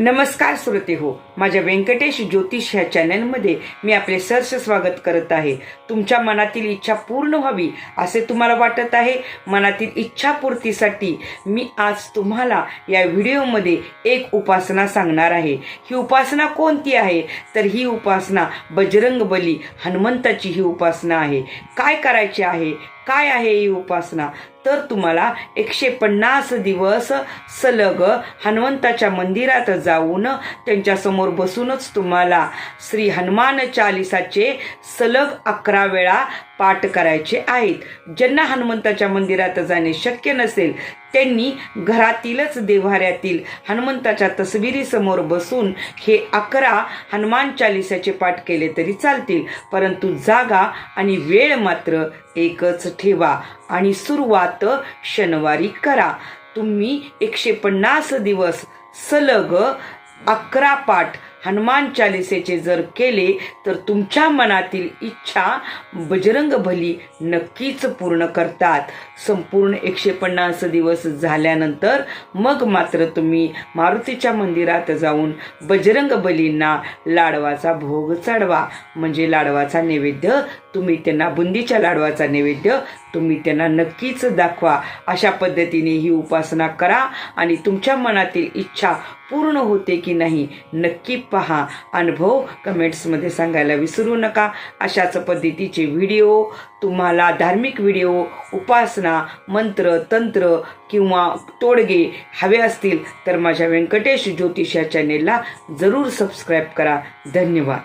नमस्कार श्रोते हो माझ्या व्यंकटेश ज्योतिष ह्या चॅनलमध्ये मी आपले सहर्ष स्वागत करत आहे. तुमच्या मनातील इच्छा पूर्ण व्हावी असे तुम्हाला वाटत आहे? मनातील इच्छापूर्तीसाठी मी आज तुम्हाला या व्हिडिओमध्ये एक उपासना सांगणार आहे. ही उपासना कोणती आहे? तर ही उपासना बजरंग बली हनुमंताची ही उपासना आहे. काय करायची आहे? काय आहे ही उपासना? तर तुम्हाला एकशे पन्नास दिवस सलग हनुमंताच्या मंदिरात जाऊन त्यांच्यासमोर बसूनच तुम्हाला श्री हनुमान चालिसाचे सलग अकरा वेळा पाठ करायचे आहेत. ज्यांना हनुमंताच्या मंदिरात जाणे शक्य नसेल त्यांनी घरातीलच देव्हाऱ्यातील हनुमंताच्या तस्विरीसमोर बसून हे अकरा हनुमान चालिसाचे पाठ केले तरी चालतील. परंतु जागा आणि वेळ मात्र एकच ठेवा आणि सुरुवात शनिवारी करा. तुम्ही एकशे पन्नास दिवस सलग अकरा पाठ हनुमान चालिसेचे जर केले तर तुमच्या मनातील इच्छा बजरंग भली नक्कीच पूर्ण करतात. संपूर्ण एकशे पन्नास दिवस झाल्यानंतर मग मात्र तुम्ही मारुतीच्या मंदिरात जाऊन बजरंग बलींना लाडवाचा भोग चढवा. म्हणजे लाडवाचा नैवेद्य तुम्ही त्यांना बुंदीच्या लाडवाचा नैवेद्य तुम्ही त्यांना नक्कीच दाखवा. अशा पद्धतीने ही उपासना करा आणि तुमच्या मनातील इच्छा पूर्ण होते की नाही नक्की पहा. अनुभव कमेंट्समध्ये सांगायला विसरू नका. अशाच पद्धतीचे व्हिडिओ तुम्हाला धार्मिक व्हिडिओ उपासना मंत्र तंत्र किंवा तोडगे हवे असतील तर माझ्या व्यंकटेश ज्योतिष या चॅनेलला जरूर सबस्क्राईब करा. धन्यवाद.